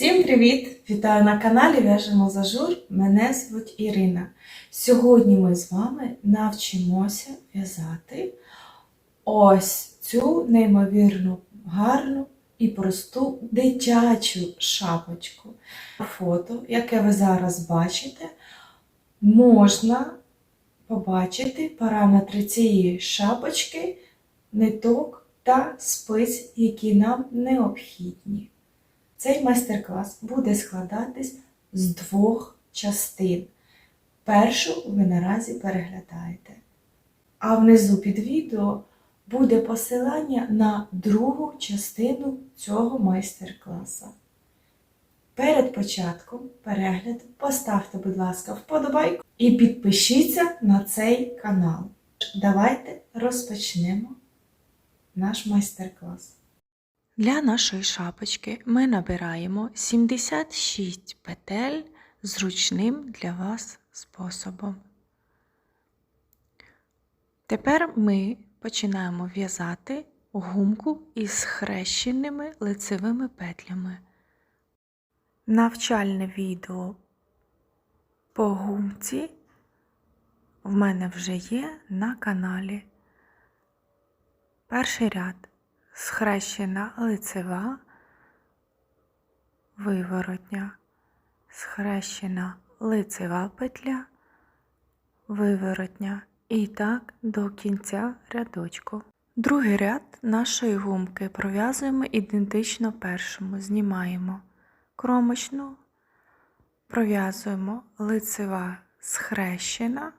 Всім привіт! Вітаю на каналі В'яжемо Зажур. Мене звуть Ірина. Сьогодні ми з вами навчимося в'язати ось цю неймовірно гарну і просту дитячу шапочку. Фото, яке ви зараз бачите, можна побачити параметри цієї шапочки, ниток та спиць, які нам необхідні. Цей майстер-клас буде складатись з двох частин. Першу ви наразі переглядаєте. А внизу під відео буде посилання на другу частину цього майстер-класу. Перед початком перегляду поставте, будь ласка, вподобайку і підпишіться на цей канал. Давайте розпочнемо наш майстер-клас. Для нашої шапочки ми набираємо 76 петель зручним для вас способом. Тепер ми починаємо в'язати гумку із хрещеними лицевими петлями. Навчальне відео по гумці в мене вже є на каналі. Перший ряд схрещена лицева, виворотня, схрещена лицева петля, виворотня і так до кінця рядочку. Другий ряд нашої гумки пров'язуємо ідентично першому, знімаємо кромочну, пров'язуємо лицева схрещена.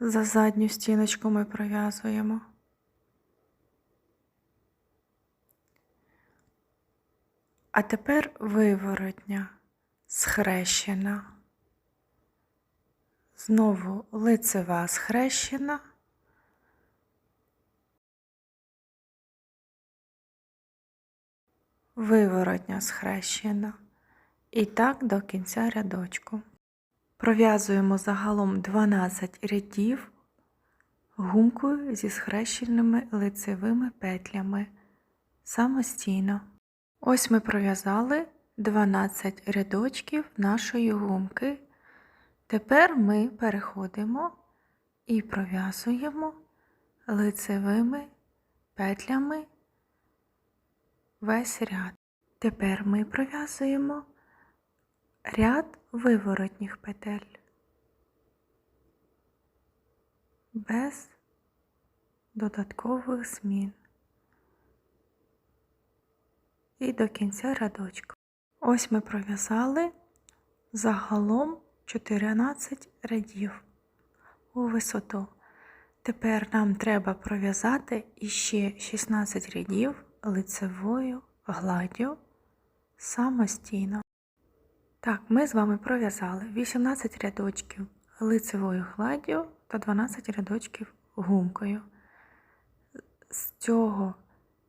За задню стіночку ми пров'язуємо. А тепер виворотня, схрещена. Знову лицева схрещена. Виворотня схрещена. І так до кінця рядочку. Пров'язуємо загалом 12 рядів гумкою зі схрещеними лицевими петлями самостійно. Ось ми пров'язали 12 рядочків нашої гумки. Тепер ми переходимо і пров'язуємо лицевими петлями весь ряд. Тепер ми пров'язуємо ряд виворотніх петель без додаткових змін і до кінця рядочка. Ось ми пров'язали загалом 14 рядів у висоту. Тепер нам треба пров'язати іще 16 рядів лицевою гладдю самостійно. Так, ми з вами пров'язали 18 рядочків лицевою гладдю та 12 рядочків гумкою. З цього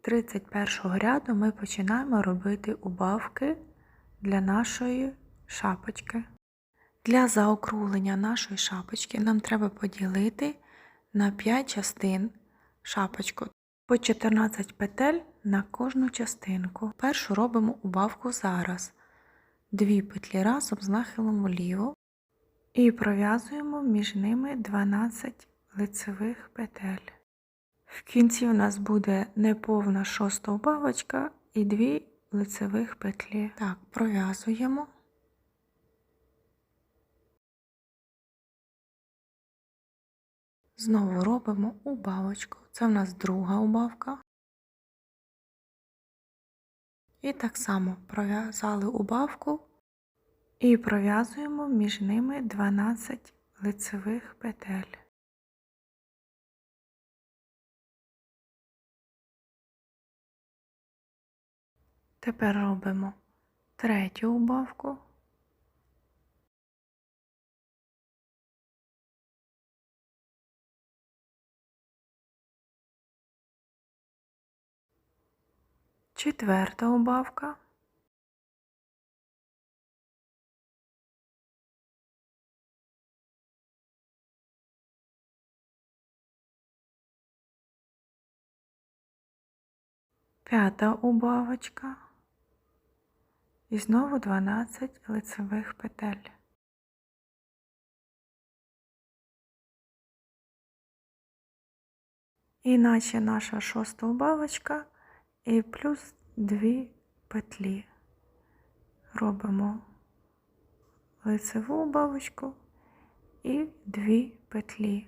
31 ряду ми починаємо робити убавки для нашої шапочки. Для заокруглення нашої шапочки нам треба поділити на 5 частин шапочку по 14 петель на кожну частинку. Першу робимо убавку зараз дві петлі разом з нахилом вліво і пров'язуємо між ними 12 лицевих петель. В кінці у нас буде неповна шоста убавочка і дві лицевих петлі. Так, пров'язуємо. Знову робимо убавочку. Це в нас друга убавка. І так само пров'язали убавку і пров'язуємо між ними 12 лицевих петель. Тепер робимо третю убавку. четверта убавка. П'ята убавочка і знову 12 лицевих петель. І наче наша шоста убавочка і плюс дві петлі. Робимо лицеву убавочку і дві петлі.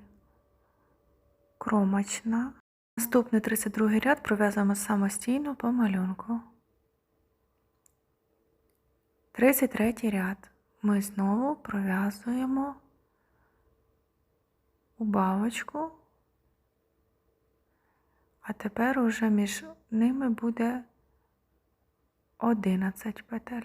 Кромочна. Наступний 32 ряд пров'язуємо самостійно по малюнку. 33 ряд. Ми знову пров'язуємо убавочку, а тепер уже між ними буде 11 петель.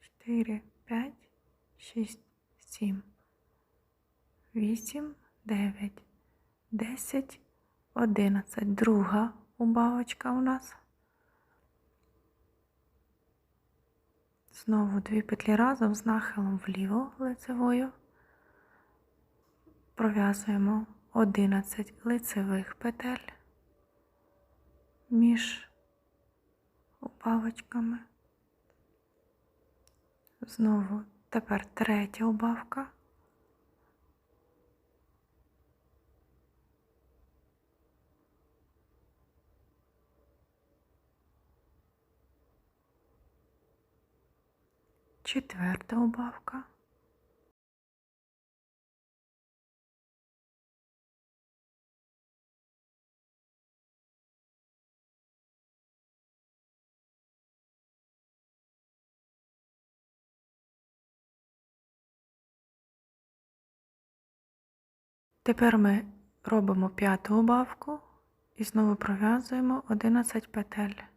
Чотири, п'ять, шість, сім, вісім, дев'ять, десять, одинадцять. Друга убавочка у нас. Знову дві петлі разом з нахилом вліво лицевою. Пров'язуємо 11 лицевих петель між убавочками. Знову тепер третя убавка. Четверта убавка. Тепер ми робимо п'яту убавку і знову пров'язуємо 11 петель.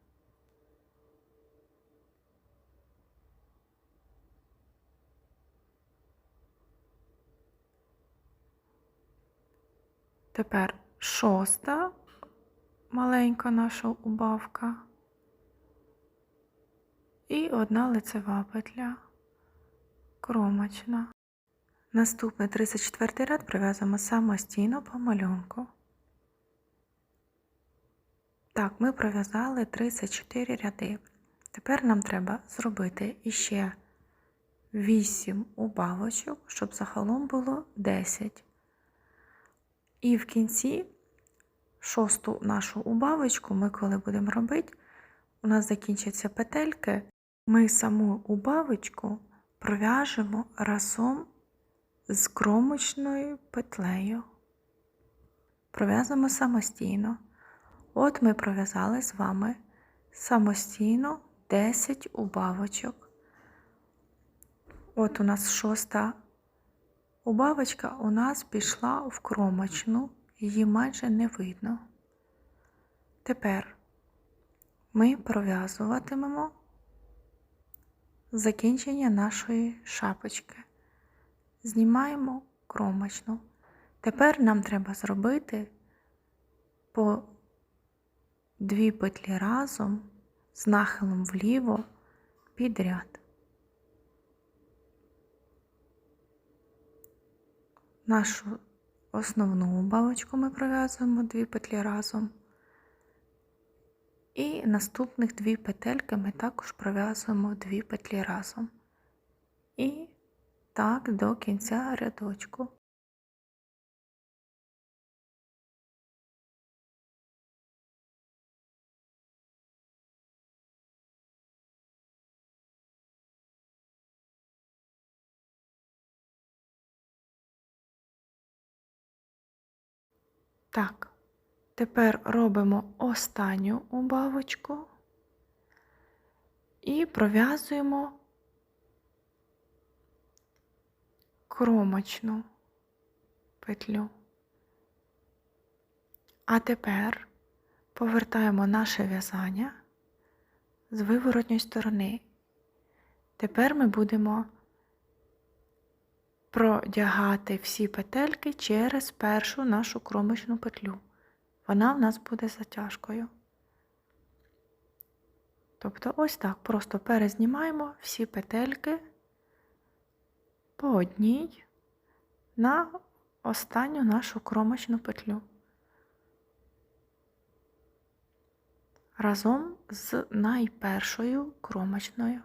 Тепер шоста маленька наша убавка і одна лицева петля кромочна. Наступний 34 ряд прив'язуємо самостійно по малюнку. Так, ми пров'язали 34 ряди. Тепер нам треба зробити іще 8 убавочок, щоб загалом було 10. І в кінці шосту нашу убавочку, ми коли будемо робити, у нас закінчаться петельки, ми саму убавочку пров'яжемо разом з кромочною петлею. Пров'язуємо самостійно. От ми пров'язали з вами самостійно 10 убавочок. От у нас шоста убавочка у нас пішла в кромочну, її майже не видно. Тепер ми пров'язуватимемо закінчення нашої шапочки. Знімаємо кромочну. Тепер нам треба зробити по дві петлі разом з нахилом вліво підряд. Нашу основну балочку ми пров'язуємо дві петлі разом. І наступних дві петельки ми також пров'язуємо дві петлі разом. І так до кінця рядочку. Так, тепер робимо останню убавочку і пров'язуємо кромочну петлю. А тепер повертаємо наше в'язання з виворотньої сторони. Тепер ми будемо продягати всі петельки через першу нашу кромочну петлю. Вона в нас буде затяжкою. Тобто ось так просто перезнімаємо всі петельки по одній на останню нашу кромочну петлю. Разом з найпершою кромочною.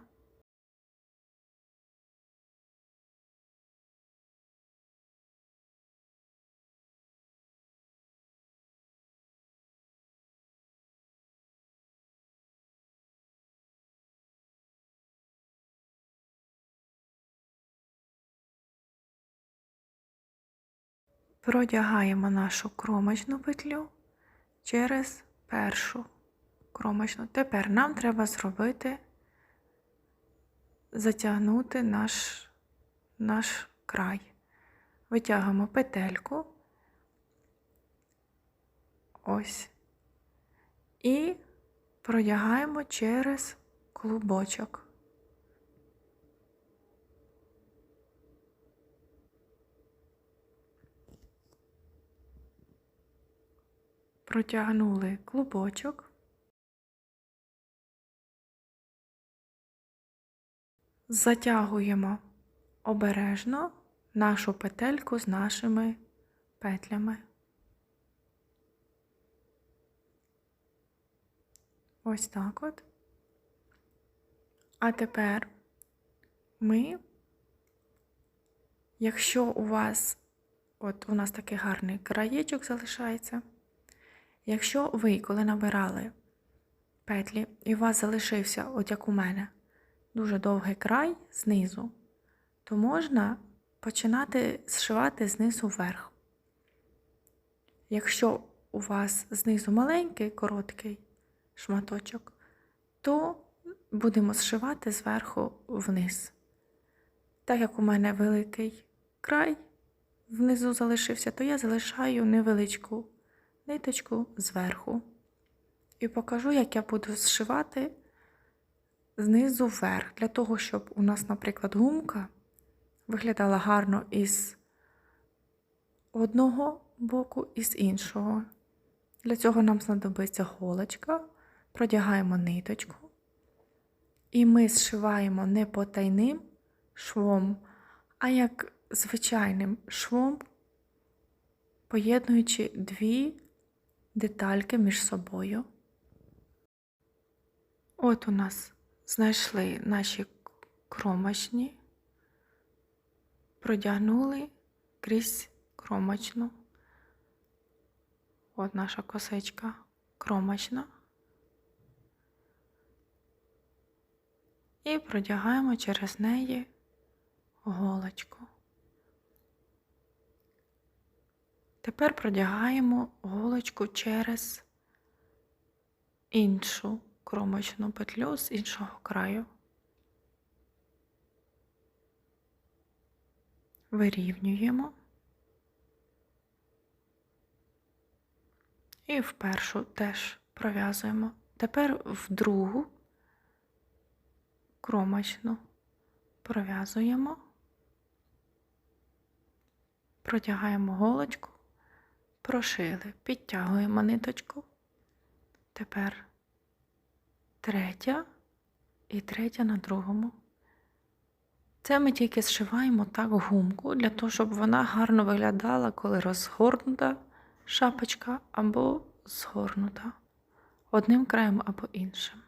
Продягаємо нашу кромочну петлю через першу кромочну. Тепер нам треба зробити, затягнути наш, наш край. Витягуємо петельку. Ось. І продягаємо через клубочок. Протягнули клубочок. Затягуємо обережно нашу петельку з нашими петлями. Ось так от. А тепер ми, якщо у вас, от у нас такий гарний краєчок залишається, якщо ви, коли набирали петлі, і у вас залишився, от як у мене, дуже довгий край знизу, то можна починати зшивати знизу вверх. Якщо у вас знизу маленький, короткий шматочок, то будемо зшивати зверху вниз. Так як у мене великий край внизу залишився, то я залишаю невеличку ниточку зверху. І покажу, як я буду зшивати знизу вверх, для того, щоб у нас, наприклад, гумка виглядала гарно із одного боку і з іншого. Для цього нам знадобиться голочка, продягаємо ниточку, і ми зшиваємо не потайним швом, а як звичайним швом, поєднуючи дві детальки між собою. От у нас знайшли наші кромочні, продягнули крізь кромочну. От наша косичка кромочна. І продягаємо через неї голочку. Тепер продягаємо голочку через іншу кромочну петлю з іншого краю. Вирівнюємо і в першу теж пров'язуємо. Тепер в другу кромочну пров'язуємо, протягаємо голочку, прошили, підтягуємо ниточку. Тепер третя і третя на другому. Це ми тільки зшиваємо так гумку, для того, щоб вона гарно виглядала, коли розгорнута шапочка або згорнута одним краєм або іншим.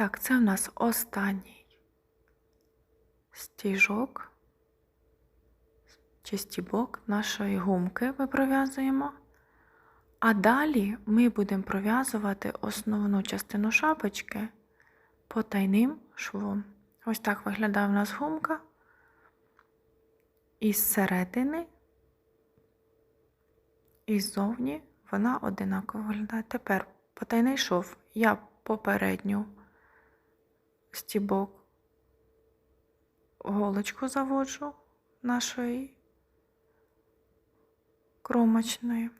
Так, це в нас останній стіжок чи стібок нашої гумки ми пров'язуємо. А далі ми будемо пров'язувати основну частину шапочки потайним швом. Ось так виглядає в нас гумка. Із середини і ззовні вона одинаково виглядає. Тепер потайний шов я попередню стібок голочку заводжу нашої кромочної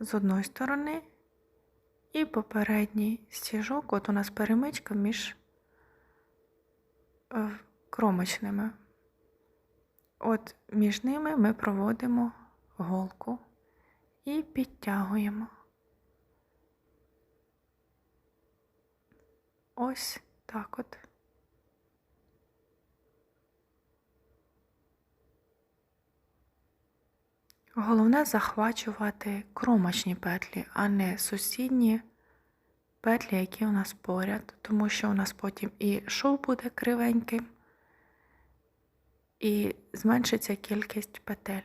з одної сторони і попередній стіжок, от у нас перемичка між е, кромочними. От між ними ми проводимо голку і підтягуємо. Ось так от. Головне захвачувати кромочні петлі, а не сусідні петлі, які у нас поряд, тому що у нас потім і шов буде кривеньким, і зменшиться кількість петель.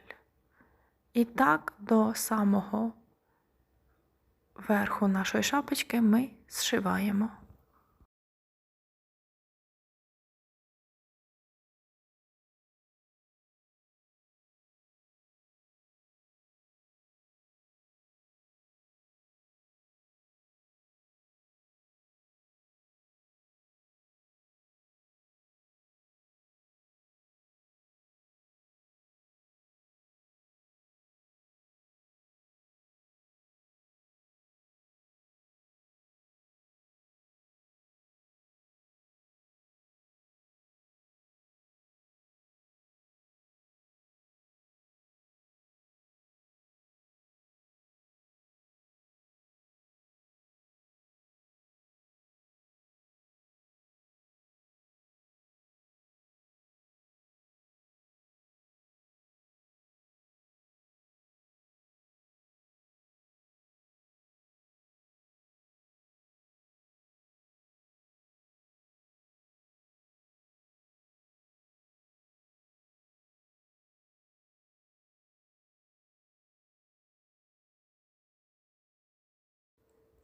І так до самого верху нашої шапочки ми зшиваємо.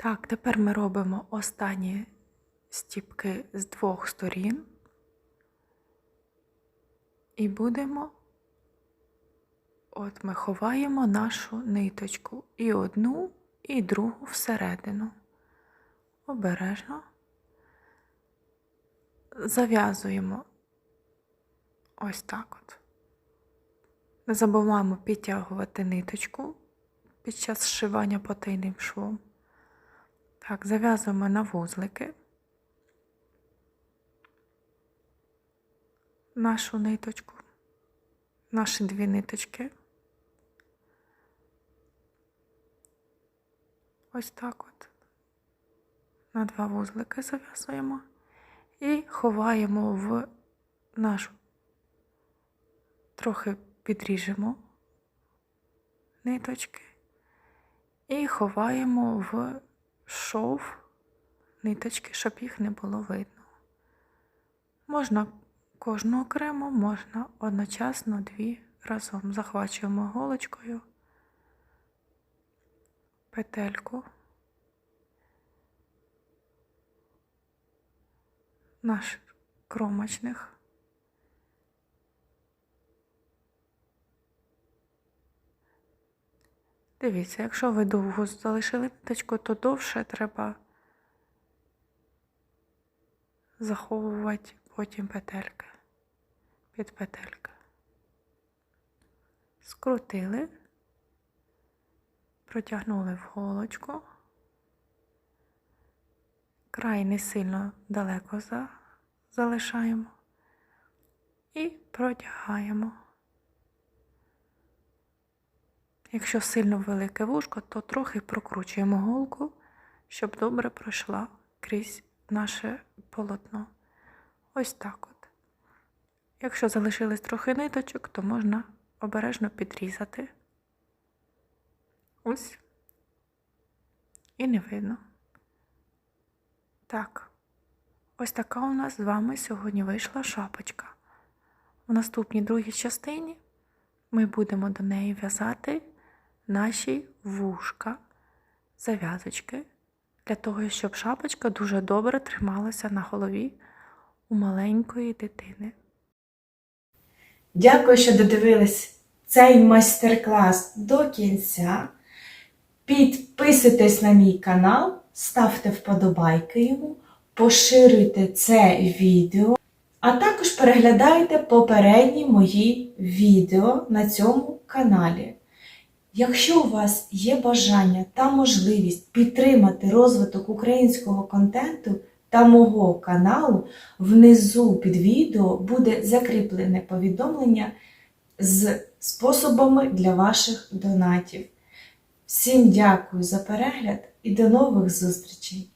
Так, тепер ми робимо останні стіпки з двох сторін і будемо, от ми ховаємо нашу ниточку і одну, і другу всередину. Обережно зав'язуємо ось так от. Не забуваємо підтягувати ниточку під час зшивання потайним швом. Так, зав'язуємо на вузлики нашу ниточку, наші дві ниточки. Ось так от. На два вузлики зав'язуємо і ховаємо в нашу, трохи підріжемо ниточки і ховаємо в шов ниточки, щоб їх не було видно. Можна кожну окремо, можна одночасно дві разом. Захвачуємо голочкою петельку наших кромочних. Дивіться, якщо ви довго залишили ниточку, то довше треба заховувати потім петельки під петельки. Скрутили, протягнули в голочку, край не сильно далеко за, залишаємо і протягаємо. Якщо сильно велике вушко, то трохи прокручуємо голку, щоб добре пройшла крізь наше полотно. Ось так от. Якщо залишилось трохи ниточок, то можна обережно підрізати. Ось. І не видно. Так, ось така у нас з вами сьогодні вийшла шапочка. У наступній другій частині ми будемо до неї в'язати наші вушка, зав'язочки, для того, щоб шапочка дуже добре трималася на голові у маленької дитини. Дякую, що додивились цей майстер-клас до кінця. Підписуйтесь на мій канал, ставте вподобайки йому, поширюйте це відео, а також переглядайте попередні мої відео на цьому каналі. Якщо у вас є бажання та можливість підтримати розвиток українського контенту, та мого каналу внизу під відео буде закріплене повідомлення з способами для ваших донатів. Всім дякую за перегляд і до нових зустрічей!